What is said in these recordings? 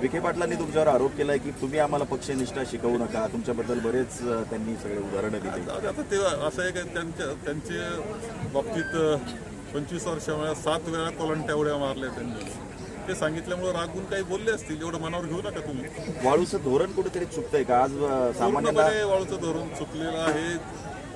विखे पाटलांनी तुमच्यावर आरोप केलाय की तुम्ही आम्हाला पक्षनिष्ठा शिकवू नका. तुमच्याबद्दल बरेच त्यांनी सगळे उदाहरणं दिली. आता ते असं आहे की त्यांच्या त्यांच्या बाबतीत पंचवीस वर्षामुळे सात वेळा कोलंट्या उड्या मारल्या त्यांनी. ते सांगितल्यामुळे रागून काही बोलले असतील. एवढं मनावर घेऊ नका तुम्ही. वाळूचं धोरण कुठेतरी चुकतंय का? आज पूर्णपणे वाळूचं धोरण चुकलेलं आहे.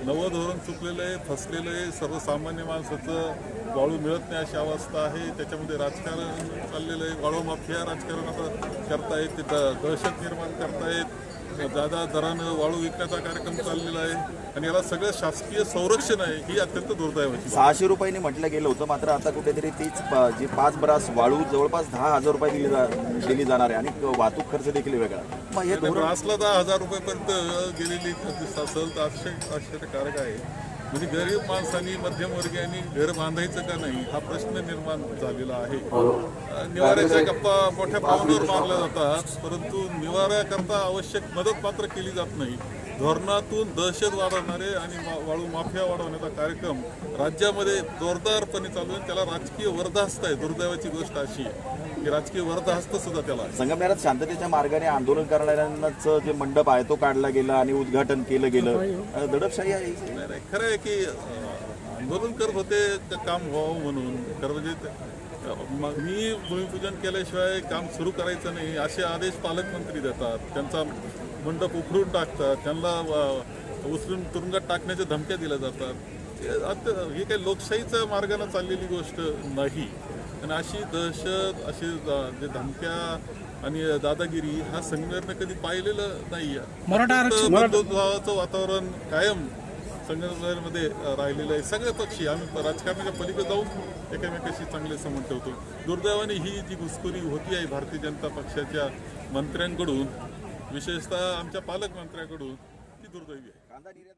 नवं धोरण चुकलेलं आहे फसलेलं आहे. सर्वसामान्य माणसाचं वाळू मिळत नाही अशी अवस्था आहे. त्याच्यामध्ये राजकारण चाललेलं आहे. वाळू माफिया राजकारण आता करतायत ते दहशत निर्माण करतायत. दादा दरानं वाळू विकण्याचा कार्यक्रम चाललेला आहे आणि याला सगळं शासकीय संरक्षण आहे ही अत्यंत दुर्दैवाची. सहाशे रुपयांनी म्हटलं गेलं होतं मात्र आता कुठेतरी तीच प- जी पाच बरास वाळू जवळपास दहा हजार रुपये दिली जा दिली जाणार आहे आणि वाहतूक खर्च देखील वेगळा मग हे धोरण ब्रासला दहा हजार रुपयेपर्यंत गेलेली दिसत असेल तर आश्चर्य आश्चर्यकारक आहे म्हणजे गरीब माणसांनी मध्यमवर्गीयांनी घर बांधायचं का नाही हा प्रश्न निर्माण झालेला आहे. अं, निवाऱ्याच्या गप्पा मोठ्या पावलावर मारल्या जातात परंतु निवाऱ्याकरता आवश्यक मदत मात्र केली जात नाही. धोरणातून दहशत वाढवणारे आणि वाळू माफिया वाढवण्याचा कार्यक्रम राज्यामध्ये जोरदारपणे चालू आहे. त्याला राजकीय वरदाहस्त आहे दुर्दैवाची गोष्ट अशी आहे. राजकीय वरदाहस्त सुद्धा त्याला. संगमनेरात शांततेच्या मार्गाने आंदोलन करणाऱ्यांनाच जे मंडप आहे तो काढला गेला आणि उद्घाटन केलं गेलं. दडपशाही आहे. ही. खरं आहे की आंदोलन करत होते ते काम व्हावं म्हणून? खरं म्हणजे ते- म- भूमिपूजन केल्याशिवाय काम सुरू करायचं नाही असे आदेश पालकमंत्री देतात. त्यांचा मंडप उखडून टाकतात. त्यांना उचलून तुरुंगात टाकण्याच्या धमक्या दिल्या जातात. हे ही काही लोकशाहीच्या मार्गाने चाललेली गोष्ट नाही. आणि अशी दहशत अशी ज- धमक्या आणि दादागिरी हा संघटना कधी पाहिलेलं नाही मराठा बंधुत्वाचं वातावरण कायम संघटनेमध्ये राहिलेलं आहे. सगळे पक्षी आम्ही राजकारणाच्या पलीकडे जाऊन एकमेकाशी चांगले संबंध ठेवतो. दुर्दैवाने ही जी घुसखोरी होती आहे भारतीय जनता पक्षाच्या मंत्र्यांकडून विशेषतः आमच्या पालकमंत्र्यांकडून ती दुर्दैवी आहे.